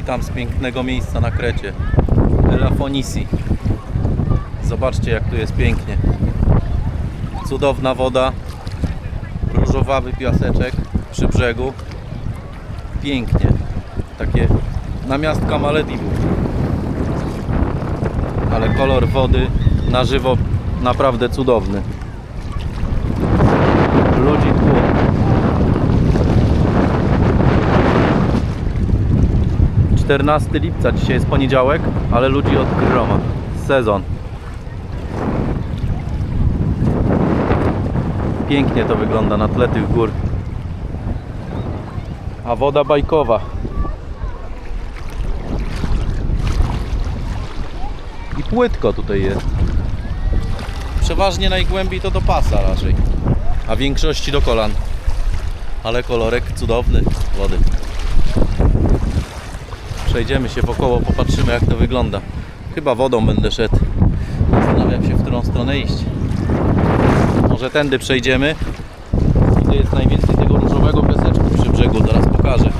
Witam z pięknego miejsca na Krecie. Elafonisi. Zobaczcie jak tu jest pięknie. Cudowna woda. Różowawy piaseczek przy brzegu. Pięknie. Takie namiastka Malediwu. Ale kolor wody na żywo naprawdę cudowny. 14 lipca, dzisiaj jest poniedziałek, ale ludzi od groma. Sezon. Pięknie to wygląda na tle tych gór. A woda bajkowa. I płytko tutaj jest. Przeważnie najgłębiej to do pasa raczej. A większości do kolan. Ale kolorek cudowny wody. Przejdziemy się wokoło, popatrzymy jak to wygląda. Chyba wodą będę szedł. Zastanawiam się w którą stronę iść. Może tędy przejdziemy. Gdzie jest najwięcej tego różowego piaseczku przy brzegu, zaraz pokażę.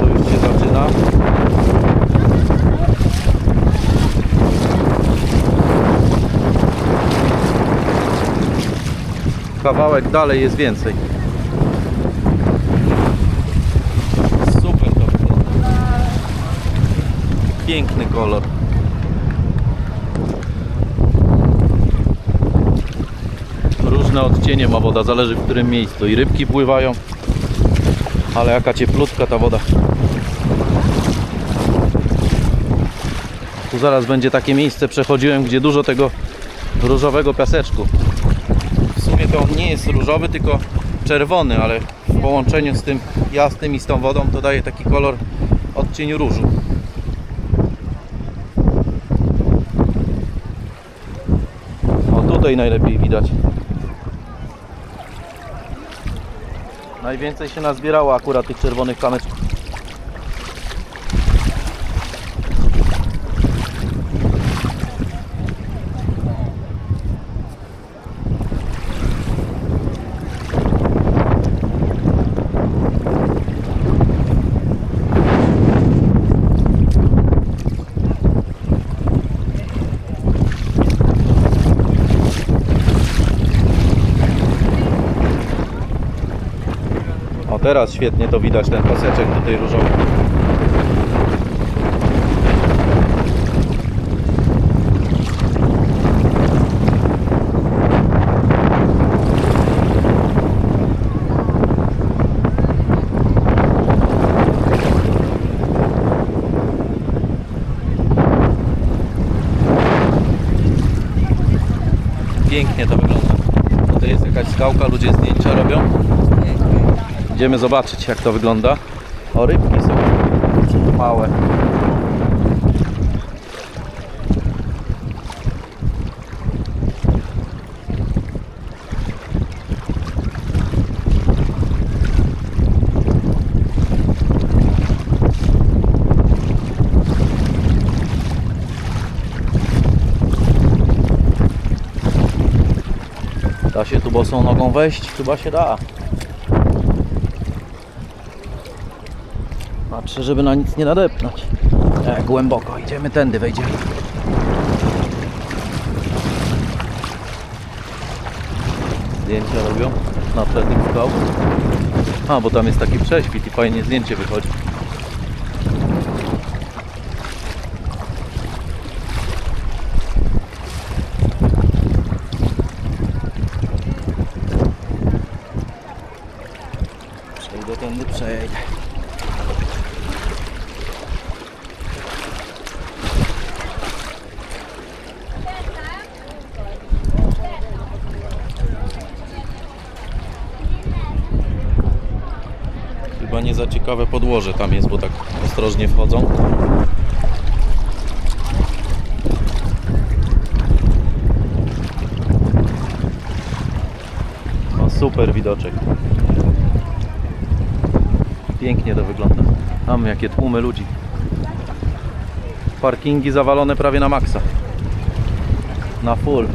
To już się zaczyna. Kawałek dalej jest więcej. Super to. Piękny kolor. Różne odcienie ma woda, zależy w którym miejscu. I rybki pływają, ale jaka cieplutka ta woda. Tu zaraz będzie takie miejsce, przechodziłem, gdzie dużo tego różowego piaseczku. To nie jest różowy, tylko czerwony, ale w połączeniu z tym jasnym i z tą wodą to daje taki kolor odcień różu. O tutaj najlepiej widać. Najwięcej się nazbierało akurat tych czerwonych kamyczków. Teraz świetnie to widać ten paseczek tutaj różowy. Pięknie to wygląda. Tutaj jest jakaś skałka, ludzie zdjęcia robią. Idziemy zobaczyć jak to wygląda. O, rybki są małe. Da się tu bosą nogą wejść? Chyba się da. Patrzę, żeby na nic nie nadepnąć. E, głęboko. Idziemy tędy, wejdziemy. Zdjęcia robią na tle tych skał. A, bo tam jest taki prześwit i fajnie zdjęcie wychodzi. Przejdę tędy, przejdę. Chyba za ciekawe podłoże tam jest, bo tak ostrożnie wchodzą. Super widoczek. Pięknie to wygląda. Tam jakie tłumy ludzi. Parkingi zawalone prawie na maksa. Na full.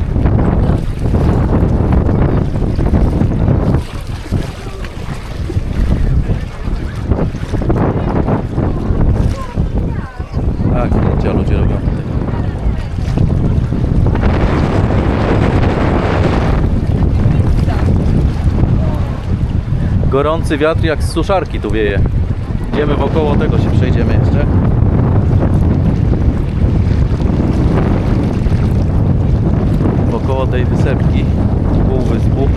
Gorący wiatr jak z suszarki tu wieje. Idziemy wokoło tego się przejdziemy jeszcze. Wokoło tej wysepki półwyspu.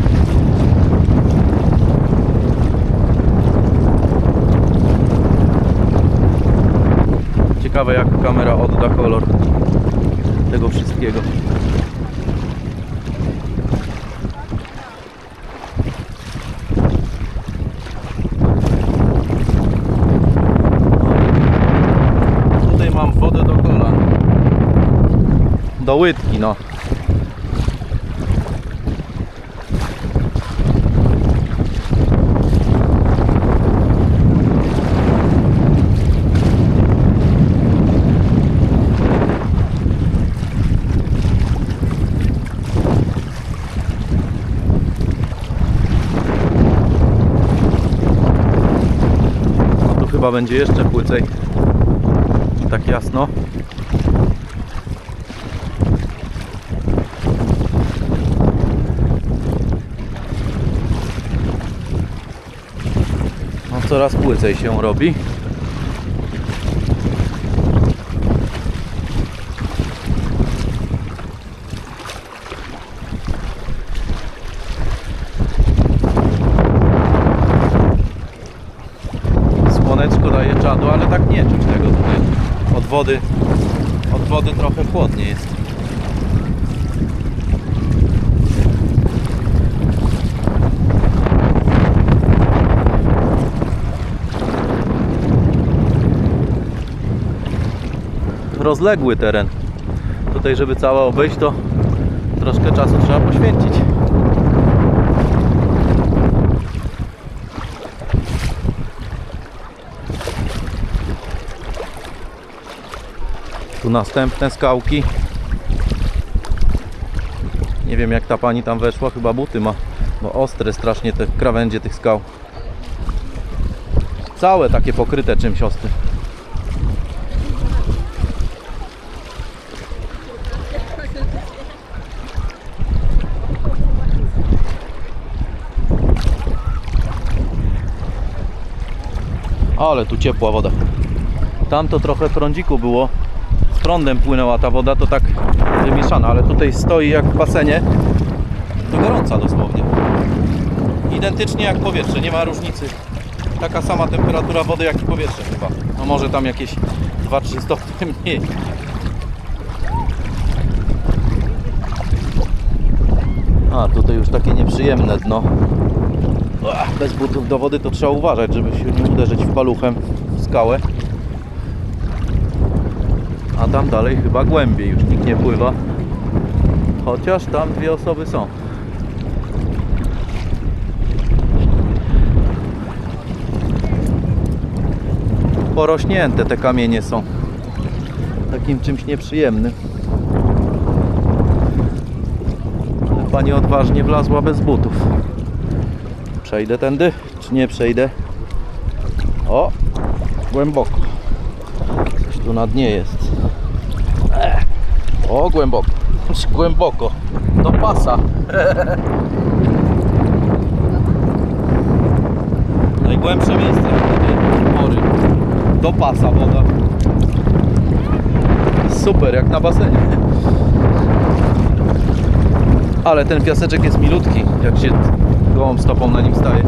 Ciekawe jak kamera odda kolor tego wszystkiego. Tutaj mam wodę do kolan. Do łydki, no. Chyba będzie jeszcze płycej. Tak jasno. Coraz płycej się robi. Słoneczko daje czadu, ale tak nie czuć tego tutaj. Od wody, od wody trochę chłodniej jest. Rozległy teren. Tutaj, żeby całe obejść, to troszkę czasu trzeba poświęcić. Tu następne skałki. Nie wiem jak ta pani tam weszła, chyba buty ma, bo ostre strasznie te krawędzie tych skał. Całe takie pokryte czymś ostrym. Ale tu ciepła woda. Tam to trochę prądziku było. Z prądem płynęła ta woda, to tak wymieszana, ale tutaj stoi jak w basenie. To gorąca dosłownie. Identycznie jak powietrze, nie ma różnicy. Taka sama temperatura wody jak i powietrze chyba. No może tam jakieś 2-3 stopnie mniej. A tutaj już takie nieprzyjemne dno. Bez butów do wody to trzeba uważać, żeby się nie uderzyć w paluchem w skałę. A tam dalej chyba głębiej już nikt nie pływa. Chociaż tam dwie osoby są. Porośnięte te kamienie są. Takim czymś nieprzyjemnym. Pani odważnie wlazła bez butów. Przejdę tędy, czy nie przejdę? O, głęboko. Coś tu na dnie jest. Ech. O, głęboko. Głęboko. Do pasa. Najgłębsze miejsce tej pory. Do pasa woda. Super, jak na basenie. Ale ten piaseczek jest milutki, jak się gołą stopą na nim staje.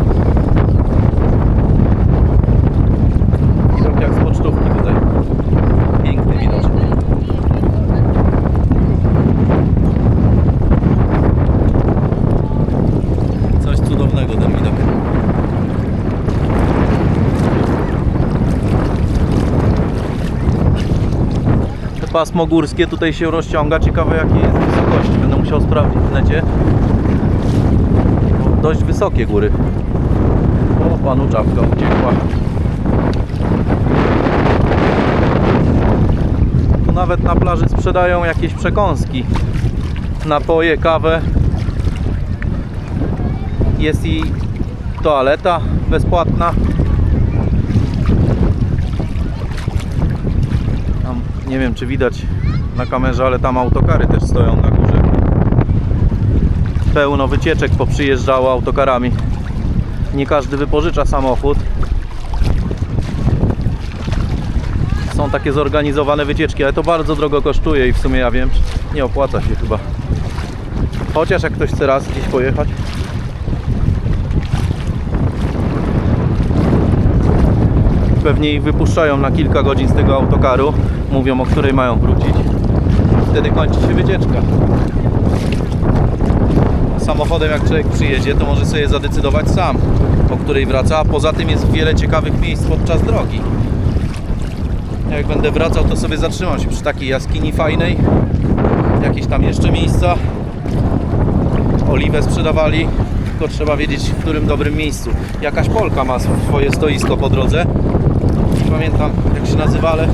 Widok jak z pocztówki tutaj. Piękny widoczek. Coś cudownego ten widok. Te pasmo górskie tutaj się rozciąga. Ciekawe jakie jest wysokości. Będę musiał sprawdzić w necie. Dość wysokie góry. O, panu czapka uciekła. Tu nawet na plaży sprzedają jakieś przekąski. Napoje, kawę. Jest i toaleta bezpłatna. Tam, nie wiem czy widać na kamerze, ale tam autokary też stoją na górze. Pełno wycieczek poprzyjeżdżało autokarami. Nie każdy wypożycza samochód. Są takie zorganizowane wycieczki, ale to bardzo drogo kosztuje i w sumie ja wiem, nie opłaca się chyba. Chociaż jak ktoś chce raz gdzieś pojechać. Pewnie ich wypuszczają na kilka godzin z tego autokaru. Mówią o której mają wrócić. Wtedy kończy się wycieczka. Samochodem jak człowiek przyjedzie, to może sobie zadecydować sam, o której wraca. A poza tym jest wiele ciekawych miejsc podczas drogi. Jak będę wracał, to sobie zatrzymam się przy takiej jaskini fajnej. Jakieś tam jeszcze miejsca. Oliwę sprzedawali, tylko trzeba wiedzieć w którym dobrym miejscu. Jakaś Polka ma swoje stoisko po drodze. Nie pamiętam jak się nazywa, ale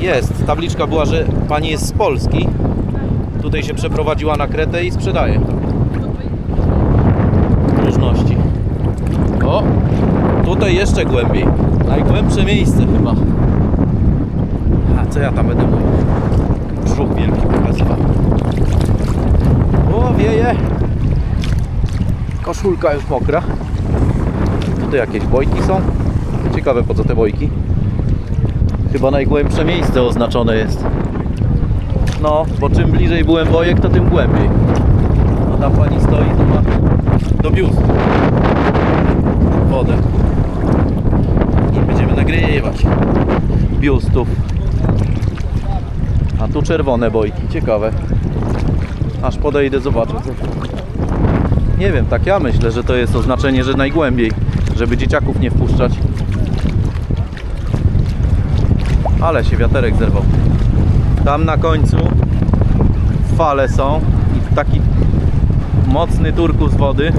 jest. Tabliczka była, że pani jest z Polski. Tutaj się przeprowadziła na Kretę i sprzedaje. Różności. O! Tutaj jeszcze głębiej. Najgłębsze miejsce chyba. A co ja tam będę mówił? Brzuch wielki pokazywał. O, wieje. Koszulka już mokra. Tutaj jakieś bojki są. Ciekawe po co te bojki. Chyba najgłębsze miejsce oznaczone jest. No, bo czym bliżej byłem bojek, to tym głębiej. No tam pani stoi, to ma do biustu wodę. Nagrywać biustów. A tu czerwone bojki, ciekawe. Aż podejdę, zobaczę. Nie wiem, tak ja myślę, że to jest oznaczenie, że najgłębiej, żeby dzieciaków nie wpuszczać. Ale się wiaterek zerwał. Tam na końcu fale są i taki mocny turkus wody.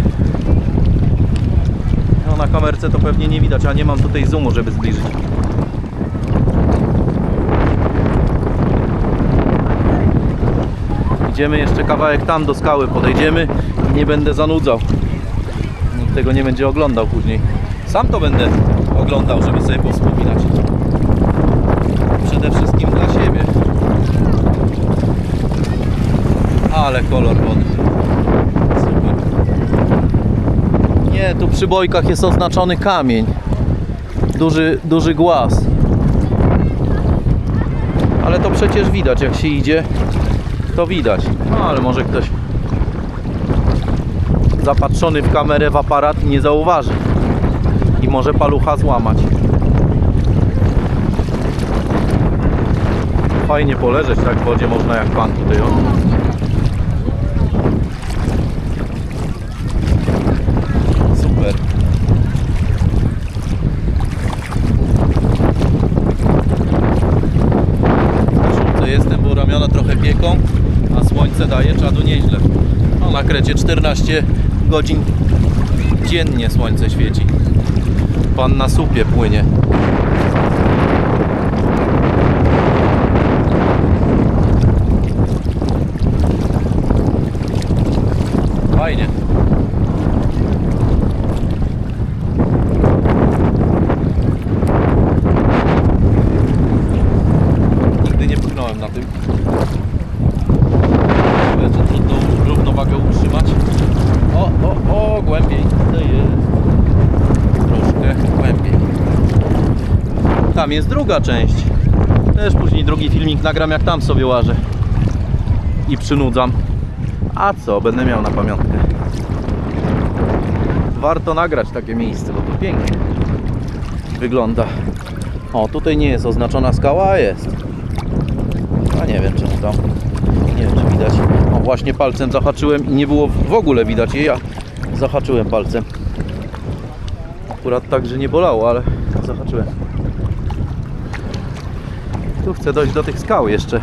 Na kamerce to pewnie nie widać, a nie mam tutaj zoomu, żeby zbliżyć. Idziemy jeszcze kawałek tam do skały, podejdziemy i nie będę zanudzał. Nikt tego nie będzie oglądał później. Sam to będę oglądał, żeby sobie powspominać. Przede wszystkim dla siebie. Ale kolor wody. Super. Nie, tu przy bojkach jest oznaczony kamień. Duży, duży głaz. Ale to przecież widać, jak się idzie, to widać. No ale może ktoś zapatrzony w kamerę w aparat nie zauważy i może palucha złamać. Fajnie poleżeć tak w wodzie można jak pan tutaj. O. Super. W koszulce jestem, bo ramiona trochę pieką, a słońce daje czadu nieźle. No na Krecie 14 godzin dziennie słońce świeci. Pan na supie płynie. Fajnie. Nigdy nie płynąłem na tym. Ale to trudno równowagę utrzymać. O, o, o, głębiej. To jest. Troszkę głębiej. Tam jest druga część. Też później drugi filmik nagram jak tam sobie łażę. I przynudzam. A co, będę miał na pamiątkę. Warto nagrać takie miejsce, bo to pięknie wygląda. O, tutaj nie jest oznaczona skała, a jest. A nie wiem czemu tam. Nie wiem czy widać. O, właśnie palcem zahaczyłem i nie było w ogóle widać jej, a zahaczyłem palcem. Akurat tak, że nie bolało, ale zahaczyłem. Tu chcę dojść do tych skał jeszcze.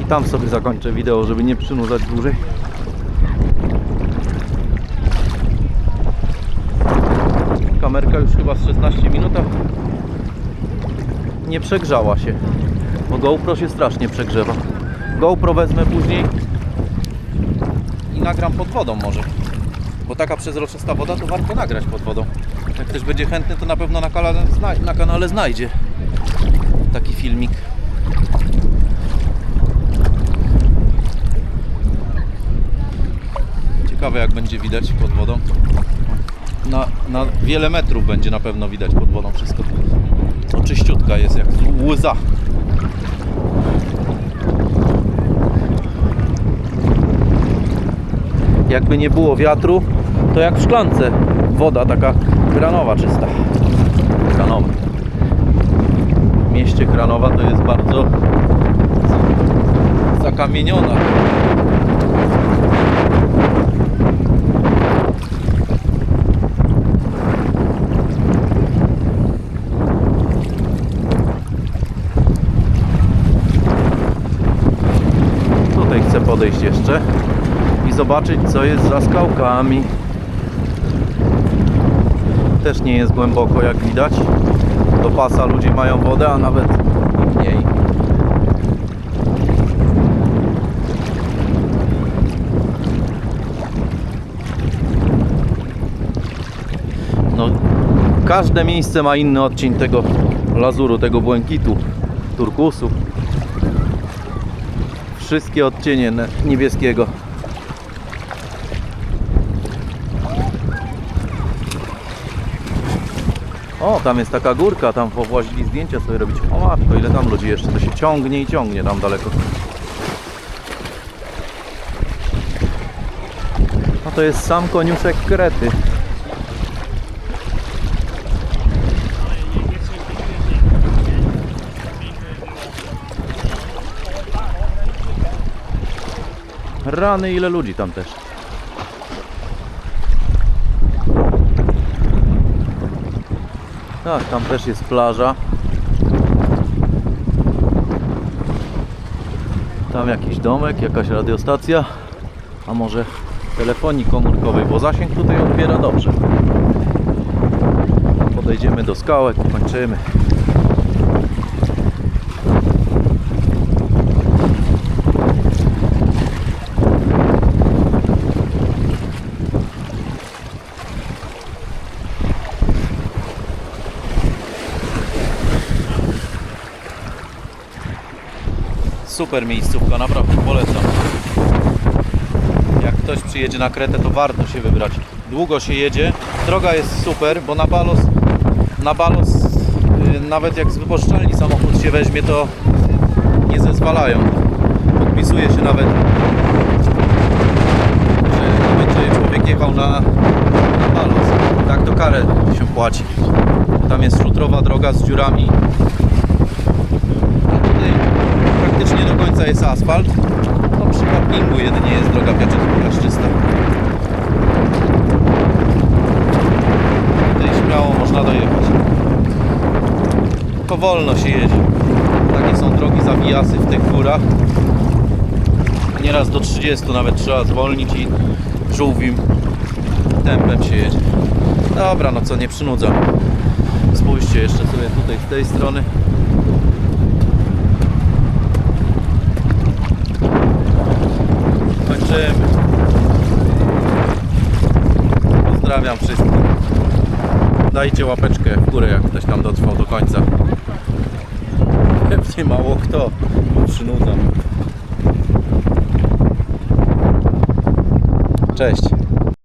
I tam sobie zakończę wideo, żeby nie przynudzać dłużej. Kamerka już chyba z 16 minut nie przegrzała się. Bo GoPro się strasznie przegrzewa. GoPro wezmę później i nagram pod wodą może. Bo taka przezroczysta woda to warto nagrać pod wodą. Jak ktoś będzie chętny, to na pewno na kanale znajdzie taki filmik. Ciekawe jak będzie widać pod wodą. na, na wiele metrów będzie na pewno widać pod wodą wszystko. To czyściutka jest jak łza. Jakby nie było wiatru, to jak w szklance. Woda taka kranowa czysta. Kranowa. W mieście Kranowa to jest bardzo zakamieniona. Tutaj chcę podejść jeszcze i zobaczyć co jest za skałkami. Też nie jest głęboko jak widać. Do pasa ludzie mają wodę, a nawet mniej. No, każde miejsce ma inny odcień tego lazuru, tego błękitu, turkusu. Wszystkie odcienie niebieskiego. O, tam jest taka górka, tam powłazili zdjęcia sobie robić. O matko, ile tam ludzi jeszcze, to się ciągnie i ciągnie tam daleko. No to jest sam koniuszek Krety. Rany, ile ludzi tam też. Tak, tam też jest plaża. Tam jakiś domek, jakaś radiostacja, a może telefonii komórkowej, bo zasięg tutaj odbiera dobrze. Podejdziemy do skałek, kończymy. Super miejscówka, naprawdę polecam. Jak ktoś przyjedzie na Kretę, to warto się wybrać. Długo się jedzie, droga jest super, bo na Balos, na Balos yy, nawet jak z wypożyczalni samochód się weźmie, to nie zezwalają. Podpisuje się nawet, że będzie człowiek jechał na, na Balos. Tak to karę się płaci. Tam jest szutrowa droga z dziurami, a tutaj końca jest asfalt. No przy parkingu jedynie jest droga piaczy- piaszczysta. Tutaj śmiało można dojechać. Tylko wolno się jedzie. Takie są drogi zawijasy w tych górach. Nieraz do 30 nawet trzeba zwolnić i żółwim tempem się jedzie. Dobra, no co nie przynudzam. Spójrzcie jeszcze sobie tutaj z tej strony. Kończymy. Pozdrawiam wszystkich. Dajcie łapeczkę w górę, jak ktoś tam dotrwał do końca. Pewnie mało kto, bo przynudzam. Cześć.